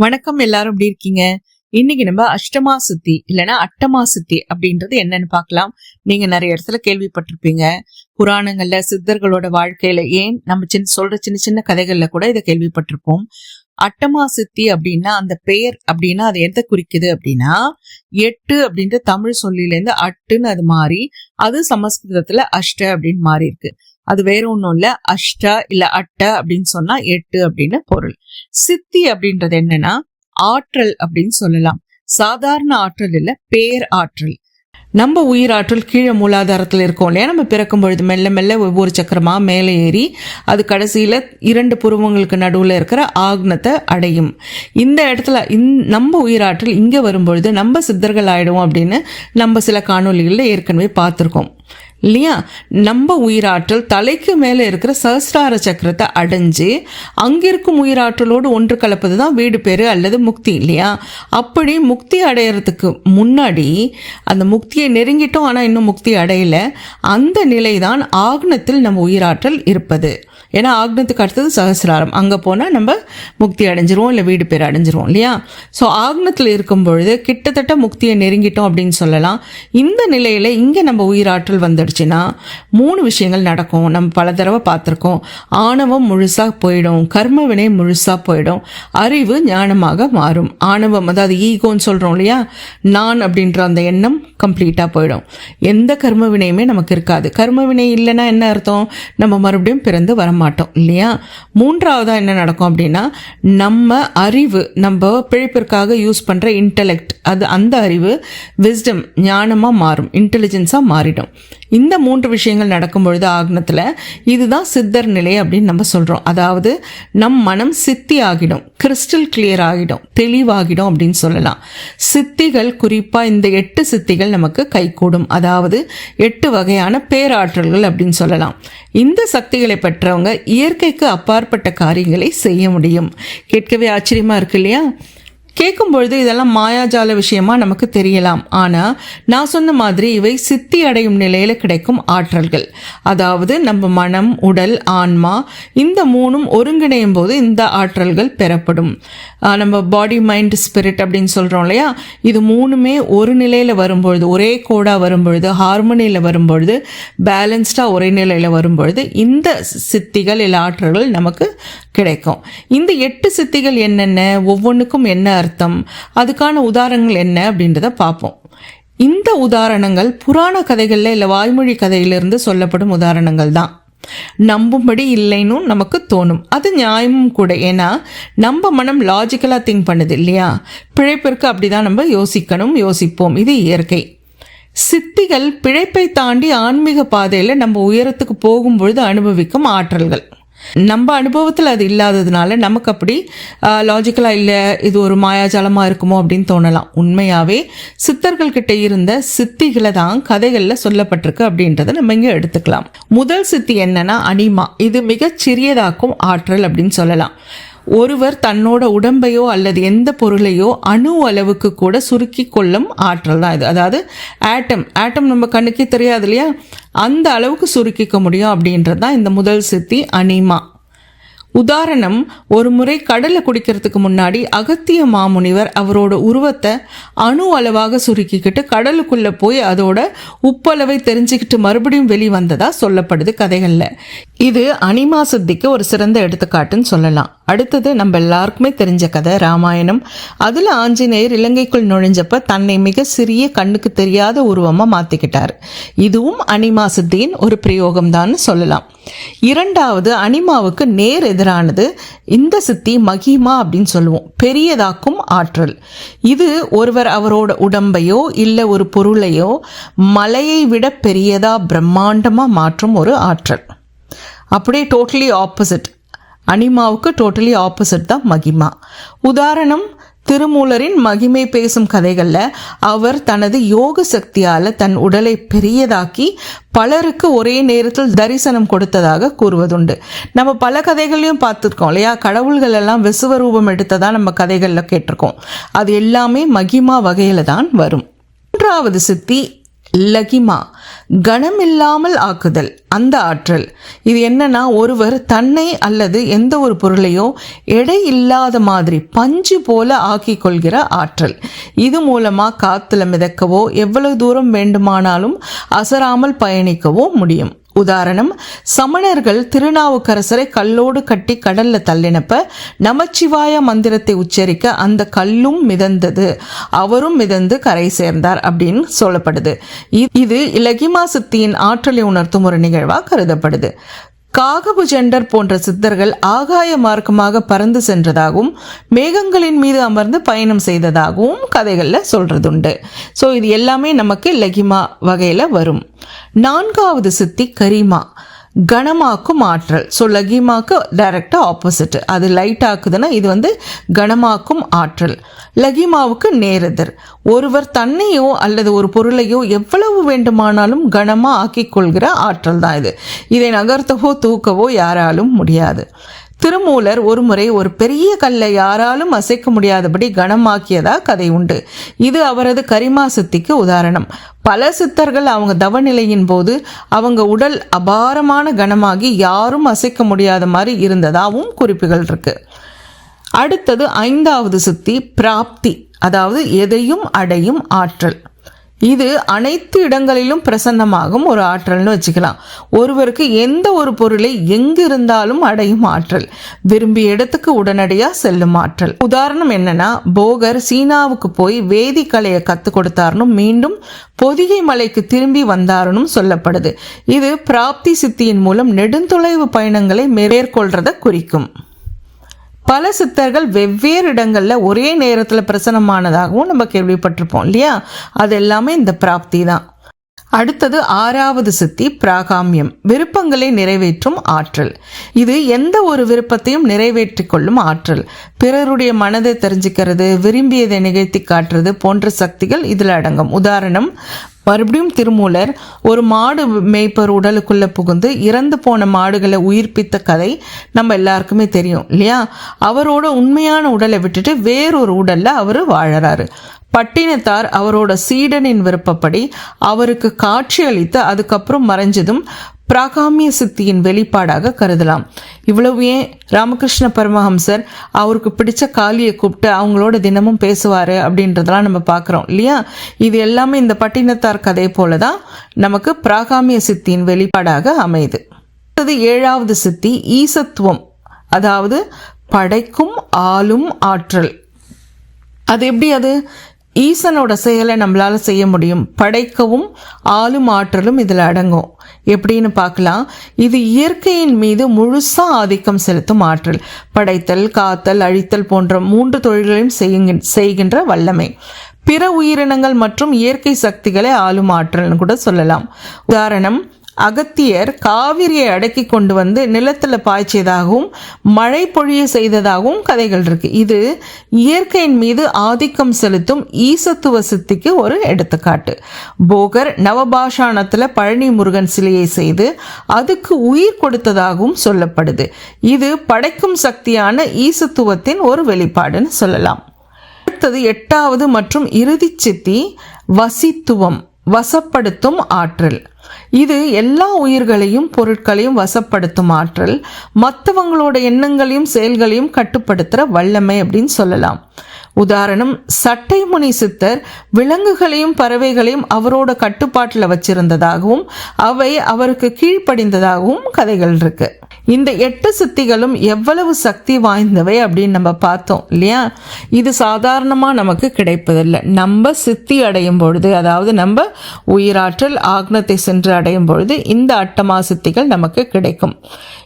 வணக்கம் எல்லாரும் எப்படி இருக்கீங்க? இன்னைக்கு நம்ம அஷ்டமா சுத்தி இல்லைன்னா அட்டமா சுத்தி அப்படின்றது என்னன்னு பார்க்கலாம். நீங்க நிறைய இடத்துல கேள்விப்பட்டிருப்பீங்க. புராணங்கள்ல சித்தர்களோட வாழ்க்கையில ஏன் நம்ம சின்ன சொல்ற சின்ன சின்ன கதைகள்ல கூட இதை கேள்விப்பட்டிருப்போம். அட்டமா சித்தி அப்படின்னா அந்த பெயர் அப்படின்னா அது எதை குறிக்குது அப்படின்னா எட்டு அப்படின்ற தமிழ் சொல்லில இருந்து அட்டுன்னு அது மாறி அது சமஸ்கிருதத்துல அஷ்ட அப்படின்னு மாறி இருக்கு அது வேற ஒன்றும் இல்லை. அஷ்ட இல்லை அட்ட அப்படின்னு சொன்னா எட்டு அப்படின்னு பொருள். சித்தி அப்படின்றது என்னன்னா ஆற்றல் அப்படின்னு சொல்லலாம். சாதாரண ஆற்றல் இல்லை பேர் ஆற்றல். நம்ம உயிராற்றல் கீழே மூலாதாரத்தில் இருக்கோம் இல்லையா? நம்ம பிறக்கும் பொழுது மெல்ல மெல்ல ஒவ்வொரு சக்கரமாக மேலே ஏறி அது கடைசியில் இரண்டு புருவங்களுக்கு நடுவில் இருக்கிற ஆக்னத்தை அடையும். இந்த இடத்துல இந் நம்ம உயிராற்றல் இங்கே வரும்பொழுது நம்ம சித்தர்கள் ஆகிடும் அப்படின்னு நம்ம சில காணொலிகளில் ஏற்கனவே பார்த்துருக்கோம். இல்லையா? நம்ம உயிராற்றல் தலைக்கு மேலே இருக்கிற சஹசிரார சக்கரத்தை அடைஞ்சு அங்கிருக்கும் உயிராற்றலோடு ஒன்று கலப்பது தான் வீடு பேர் அல்லது முக்தி இல்லையா? அப்படி முக்தி அடையிறதுக்கு முன்னாடி அந்த முக்தியை நெருங்கிட்டோம் ஆனால் இன்னும் முக்தி அடையலை. அந்த நிலை தான் ஆக்னத்தில் நம்ம உயிராற்றல் இருப்பது. ஏன்னா ஆக்னத்துக்கு அடுத்தது சகசிராரம். அங்கே போனால் நம்ம முக்தி அடைஞ்சிருவோம் இல்லை வீடு பேர் அடைஞ்சிருவோம் இல்லையா? ஸோ ஆக்னத்தில் இருக்கும் பொழுது கிட்டத்தட்ட முக்தியை நெருங்கிட்டோம் அப்படின்னு சொல்லலாம். இந்த நிலையில் இங்கே நம்ம உயிராற்றல் வந்துடுச்சுன்னா மூணு விஷயங்கள் நடக்கும். நம்ம பல தடவை பார்த்துருக்கோம். ஆணவம் முழுசாக போயிடும். கர்ம வினை முழுசாக போயிடும். அறிவு ஞானமாக மாறும். ஆணவம் அதாவது ஈகோன்னு சொல்கிறோம் இல்லையா? நான் அப்படின்ற அந்த எண்ணம் கம்ப்ளீட்டாக போயிடும். எந்த கர்ம வினையுமே நமக்கு இருக்காது. கர்ம வினை இல்லைன்னா என்ன அர்த்தம்? நம்ம மறுபடியும் பிறந்து வர மாட்டோம் இல்லையா? மூன்றாவதாக என்ன நடக்கும் அப்படின்னா நம்ம அறிவு நம்ம பிழைப்பிற்காக யூஸ் பண்ணுற இன்டலெக்ட் அது அந்த அறிவு விஸ்டம் ஞானமாக மாறும் இன்டெலிஜென்ஸாக மாறிடும். இந்த மூன்று விஷயங்கள் நடக்கும் பொழுது ஆகணத்தில் இதுதான் சித்தர் நிலை அப்படின்னு நம்ம சொல்கிறோம் அதாவது நம் மனம் சித்தி ஆகிடும் கிறிஸ்டல் கிளியர் ஆகிடும் தெளிவாகிடும் அப்படின்னு சொல்லலாம். சித்திகள் குறிப்பாக இந்த எட்டு சித்திகள் நமக்கு கைகூடும். அதாவது எட்டு வகையான பேராற்றல்கள் அப்படின்னு சொல்லலாம். இந்த சக்திகளை பெற்றவங்க இயற்கைக்கு அப்பாற்பட்ட காரியங்களை செய்ய முடியும். கேட்கவே ஆச்சரியமாக இருக்கு இல்லையா? கேட்கும் பொழுது இதெல்லாம் மாயாஜால விஷயமா நமக்கு தெரியலாம். ஆனால் நான் சொன்ன மாதிரி இவை சித்தி அடையும் நிலையில் கிடைக்கும் ஆற்றல்கள். அதாவது நம்ம மனம் உடல் ஆன்மா இந்த மூணும் ஒருங்கிணையும் போது இந்த ஆற்றல்கள் பெறப்படும். நம்ம பாடி மைண்ட் ஸ்பிரிட் அப்படின்னு சொல்கிறோம் இல்லையா? இது மூணுமே ஒரு நிலையில் வரும்பொழுது ஒரே கோடாக வரும்பொழுது ஹார்மோனியில் வரும்பொழுது பேலன்ஸ்டாக ஒரே நிலையில் வரும்பொழுது இந்த சித்திகள் இல்லை ஆற்றல்கள் நமக்கு கிடைக்கும். இந்த எட்டு சித்திகள் என்னென்ன? ஒவ்வொன்றுக்கும் என்ன அர்த்தம்? அதுக்கான உதாரணங்கள் என்ன? அப்படின்றத பார்ப்போம். இந்த உதாரணங்கள் புராண கதைகளில் இல்லை வாய்மொழி கதையிலிருந்து சொல்லப்படும் உதாரணங்கள் தான். நம்பும்படி இல்லைன்னு நமக்கு தோணும். அது நியாயமும் கூட. ஏன்னா நம்ம மனம் லாஜிக்கலாக திங்க் பண்ணுது இல்லையா? பிழைப்பிற்கு அப்படிதான் நம்ம யோசிக்கணும் யோசிப்போம். இது இயற்கை. சித்திகள் பிழைப்பை தாண்டி ஆன்மீக பாதையில் நம்ம உயரத்துக்கு போகும்பொழுது அனுபவிக்கும் ஆற்றல்கள். நம்ம அனுபவத்தில் அது இல்லாததுனால நமக்கு அப்படி லாஜிக்கலாக இல்லை இது ஒரு மாயாஜாலமாக இருக்குமோ அப்படின்னு தோணலாம். உண்மையாகவே சித்தர்கள்கிட்ட இருந்த சித்திகளை தான் கதைகளில் சொல்லப்பட்டிருக்கு அப்படின்றத நம்ம இங்கே எடுத்துக்கலாம். முதல் சித்தி என்னன்னா அனிமா. இது மிகச் சிறியதாக்கும் ஆற்றல் அப்படின்னு சொல்லலாம். ஒருவர் தன்னோட உடம்பையோ அல்லது எந்த பொருளையோ அணு அளவுக்கு கூட சுருக்கி கொள்ளும் ஆற்றல் தான் இது. அதாவது ஆட்டம் ஆட்டம் நம்ம கண்ணுக்கே தெரியாது இல்லையா? அந்த அளவுக்கு சுருக்கிக்க முடியும் அப்படின்றது தான் இந்த முதல் சித்தி அனிமா. உதாரணம் ஒரு முறை கடலை குடிக்கிறதுக்கு முன்னாடி அகத்திய மாமுனிவர் அவரோட உருவத்தை அணு அளவாக சுருக்கிக்கிட்டு கடலுக்குள்ளே போய் அதோட உப்பளவை தெரிஞ்சுக்கிட்டு மறுபடியும் வெளிவந்ததாக சொல்லப்படுது கதைகளில். இது அனிமா சித்திக்கு ஒரு சிறந்த எடுத்துக்காட்டுன்னு சொல்லலாம். அடுத்தது நம்ம எல்லாருக்குமே தெரிஞ்ச கதை ராமாயணம். அதில் ஆஞ்சநேயர் இலங்கைக்குள் நுழைஞ்சப்ப தன்னை மிக சிறிய கண்ணுக்கு தெரியாத உருவமாக மாற்றிக்கிட்டார் இதுவும் அனிமா சித்தியின் ஒரு பிரயோகம்தான் சொல்லலாம். இரண்டாவது அனிமாவுக்கு நேர் எதிரானது இந்த சித்தி மகிமா அப்படின்னு சொல்லுவோம். பெரியதாக்கும் ஆற்றல். இது ஒருவர் அவரோட உடம்பையோ இல்லை ஒரு பொருளையோ மலையை விட பெரியதா பிரம்மாண்டமாக மாற்றும் ஒரு ஆற்றல். அப்படியே டோட்டலி ஆப்போசிட் அனிமாவுக்கு டோட்டலி ஆப்போசிட் தான் மகிமா. உதாரணம் திருமூலரின் மகிமை பேசும் கதைகளில் அவர் தனது யோக சக்தியால் தன் உடலை பெரியதாக்கி பலருக்கு ஒரே நேரத்தில் தரிசனம் கொடுத்ததாக கூறுவதுண்டு. நம்ம பல கதைகளையும் பார்த்துருக்கோம் இல்லையா? கடவுள்கள் எல்லாம் விசுவரூபம் எடுத்ததாக நம்ம கதைகளில் கேட்டிருக்கோம். அது எல்லாமே மகிமா வகையில் தான் வரும். மூன்றாவது சித்தி லகிமா கனமில்லாமல் ஆக்குதல் அந்த ஆற்றல். இது என்னன்னா ஒருவர் தன்னை அல்லது எந்த ஒரு பொருளையோ எடை இல்லாத மாதிரி பஞ்சு போல ஆக்கி கொள்கிற ஆற்றல். இது மூலமா காத்துல மிதக்கவோ எவ்வளவு தூரம் வேண்டுமானாலும் அசராமல் பயணிக்கவோ முடியும். உதாரணம் சமணர்கள் திருநாவுக்கரசரை கல்லோடு கட்டி கடல்ல தள்ளினப்ப நமச்சிவாய மந்திரத்தை உச்சரிக்க அந்த கல்லும் மிதந்தது. அவரும் மிதந்து கரை சேர்ந்தார் அப்படின்னு சொல்லப்படுது. இது இலகிமா சித்தியின் ஆற்றலை உணர்த்தும் ஒரு நிகழ்வா கருதப்படுது. காகபுஜண்டர் போன்ற சித்தர்கள் ஆகாய மார்க்கமாக பறந்து சென்றதாகவும் மேகங்களின் மீது அமர்ந்து பயணம் செய்ததாகவும் கதைகளில் சொல்றதுண்டு. ஸோ இது எல்லாமே நமக்கு லகிமா வகையில் வரும். நான்காவது சித்தி கரிமா. கனமாக்கும் ஆற்றல். ஸோ லகிமாக்கு டைரக்டாக ஆப்போசிட் அது லைட் ஆக்குதுன்னா இது வந்து கனமாக்கும் ஆற்றல். லகிமாவுக்கு நேரெதிர். ஒருவர் தன்னையோ அல்லது ஒரு பொருளையோ எவ்வளவு வேண்டுமானாலும் கனமாக ஆக்கிக் கொள்கிற ஆற்றல் தான் இது. இதை நகர்த்தவோ தூக்கவோ யாராலும் முடியாது. திருமூலர் ஒருமுறை ஒரு பெரிய கல்லை யாராலும் அசைக்க முடியாதபடி கனமாக்கியதா கதை உண்டு. இது அவரது கரிமா சித்திக்கு உதாரணம். பல சித்தர்கள் அவங்க தவநிலையின் போது அவங்க உடல் அபாரமான கனமாகி யாரும் அசைக்க முடியாத மாதிரி இருந்ததாகவும் குறிப்புகள் இருக்கு. அடுத்தது ஐந்தாவது சித்தி பிராப்தி அதாவது எதையும் அடையும் ஆற்றல். இது அனைத்து இடங்களிலும் பிரசன்னமாகும் ஒரு ஆற்றல்னு வச்சுக்கலாம். ஒருவருக்கு எந்த ஒரு பொருளை எங்கு இருந்தாலும் அடையும் ஆற்றல். விரும்பிய இடத்துக்கு உடனடியாக செல்லும் ஆற்றல். உதாரணம் என்னன்னா போகர் சீனாவுக்கு போய் வேதிக்கலையை கற்றுக் கொடுத்தாருன்னு மீண்டும் பொதிகை மலைக்கு திரும்பி வந்தாருன்னு சொல்லப்படுது. இது பிராப்தி சித்தியின் மூலம் நெடுந்தொலைவு பயணங்களை மேற்கொள்றதை குறிக்கும். பல சித்தர்கள் வெவ்வேறு இடங்களில் ஒரே நேரத்தில் பிரசனமானதாகவும் நம்ம கேள்விப்பட்டிருப்போம் இல்லையா? அது எல்லாமே இந்த பிராப்தி தான். அடுத்தது ஆறாவது சித்தி பிராகாமியம். விருப்பங்களை நிறைவேற்றும் ஆற்றல். இது எந்த ஒரு விருப்பத்தையும் நிறைவேற்றிக் கொள்ளும் ஆற்றல். பிறருடைய மனதை தெரிஞ்சுக்கிறது விரும்பியதை நிகழ்த்தி காட்டுறது போன்ற சக்திகள் இதில் அடங்கும். உதாரணம் மறுபடியும் திருமூலர் ஒரு மாடு மேய்ப்பர் உடலுக்குள்ளே புகுந்து இறந்து போன மாடுகளை உயிர்ப்பித்த கதை நம்ம எல்லாருக்குமே தெரியும் இல்லையா? அவரோட உண்மையான உடலை விட்டுட்டு வேறொரு உடலில் அவர் வாழறாரு. பட்டினத்தார் அவரோட சீடனின் விருப்பப்படி அவருக்கு காட்சி அளித்து அதுக்கப்புறம் மறைஞ்சதும் பிராகாமிய சித்தியின் வெளிப்பாடாக கருதலாம். இவ்வளவு ஏன்? ராமகிருஷ்ண பரமஹம்சர் அவருக்கு பிடிச்ச காளியை கூப்பிட்டு அவங்களோட தினமும் பேசுவார் அப்படின்றதெல்லாம் நம்ம பார்க்குறோம் இல்லையா? இது எல்லாமே இந்த பட்டினத்தார் கதை போல தான் நமக்கு பிராகாமிய சித்தியின் வெளிப்பாடாக அமையுது. அடுத்தது ஏழாவது சித்தி ஈசத்துவம் அதாவது படைக்கும் ஆளும் ஆற்றல். அது எப்படி அது? ஈசனோட செயலை நம்மளால் செய்ய முடியும். படைக்கவும் ஆளும் ஆற்றலும் இதில் அடங்கும். எப்படின்னு பார்க்கலாம். இது இயற்கையின் மீது முழுசாக ஆதிக்கம் செலுத்தும் ஆற்றல். படைத்தல் காத்தல் அழித்தல் போன்ற மூன்று தொழில்களையும் செய்யுங்க- செய்கின்ற வல்லமை. பிற உயிரினங்கள் மற்றும் இயற்கை சக்திகளை ஆளும் ஆற்றல்னு கூட சொல்லலாம். உதாரணம் அகத்தியர் காவிரியை அடக்கி கொண்டு வந்து நிலத்தில் பாய்ச்சியதாகவும் மழை பொழிய செய்ததாகவும் கதைகள் இருக்கு. இது இயற்கையின் மீது ஆதிக்கம் செலுத்தும் ஈசத்துவ சித்திக்கு ஒரு எடுத்துக்காட்டு. போகர் நவபாஷாணத்தில் பழனி முருகன் சிலையை செய்து அதுக்கு உயிர் கொடுத்ததாகவும் சொல்லப்படுது. இது படைக்கும் சக்தியான ஈசத்துவத்தின் ஒரு வெளிப்பாடுன்னு சொல்லலாம். அடுத்தது எட்டாவது மற்றும் இறுதி சித்தி வசித்துவம். வசப்படுத்தும் ஆற்றல். இது எல்லா உயிர்களையும் பொருட்களையும் வசப்படுத்தும் ஆற்றல். மற்றவங்களோட எண்ணங்களையும் செயல்களையும் கட்டுப்படுத்துகிற வல்லமை அப்படின்னு சொல்லலாம். உதாரணம் சட்டைமுனி சித்தர் விலங்குகளையும் பறவைகளையும் அவரோட கட்டுப்பாட்டில் வச்சிருந்ததாகவும் அவை அவருக்கு கீழ்ப்படிந்ததாகவும் கதைகள் இருக்குது இந்த எட்டு சித்திகளும் எவ்வளவு சக்தி வாய்ந்தவை அப்படின்னு நம்ம பார்த்தோம் இல்லையா? இது சாதாரணமாக நமக்கு கிடைப்பதில்லை. நம்ம சித்தி அடையும் பொழுது அதாவது நம்ம உயிராற்றல் ஆக்னத்தை சென்று அடையும் பொழுது இந்த அட்டமா சித்திகள் நமக்கு கிடைக்கும்.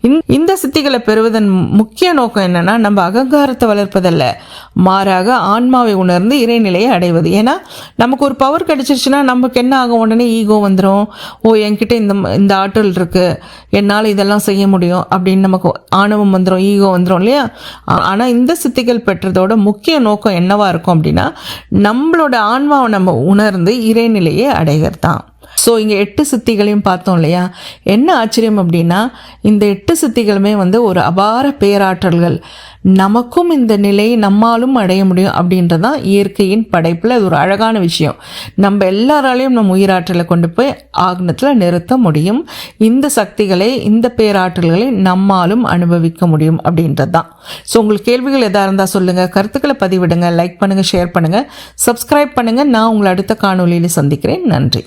இந்த- இந்த சித்திகளை பெறுவதன் முக்கிய நோக்கம் என்னன்னா நம்ம அகங்காரத்தை வளர்ப்பதல்ல. மாறாக ஆன்மாவை உணர்ந்து இறைநிலையை அடைவது. ஏன்னா நமக்கு ஒரு பவர் கிடைச்சிருச்சுன்னா நமக்கு என்ன ஆகும்? உடனே ஈகோ வந்துடும் ஓ என்கிட்ட இந்த இந்த ஆற்றல் இருக்கு. என்னால் இதெல்லாம் செய்ய முடியும். அப்படின்னு நமக்கு ஆணவம் வந்துடும் ஈகோ வந்துடும் இல்லையா? ஆனால் இந்த சித்திகள் பெற்றதோட முக்கிய நோக்கம் என்னவாக இருக்கும் அப்படின்னா நம்மளோட ஆன்மாவை நம்ம உணர்ந்து இறைநிலையை அடைகிறது தான் ஸோ இங்கே எட்டு சித்திகளையும் பார்த்தோம் இல்லையா? என்ன ஆச்சரியம் அப்படின்னா இந்த எட்டு சித்திகளுமே வந்து ஒரு அபார பேராற்றல்கள். நமக்கும் இந்த நிலை நம்மாலும் அடைய முடியும் அப்படின்றது தான் இயற்கையின் படைப்பில் அது ஒரு அழகான விஷயம். நம்ம எல்லாராலையும் நம்ம உயிராற்றலை கொண்டு போய் ஆக்னத்தில் நிறுத்த முடியும். இந்த சக்திகளை இந்த பேராற்றல்களை நம்மாலும் அனுபவிக்க முடியும் அப்படின்றது தான் ஸோ உங்களுக்கு கேள்விகள் எதாக இருந்தால் சொல்லுங்கள் கருத்துக்களை பதிவிடுங்க லைக் பண்ணுங்கள் ஷேர் பண்ணுங்கள் சப்ஸ்கிரைப் பண்ணுங்கள் நான் உங்களை அடுத்த காணொளியில் சந்திக்கிறேன். நன்றி.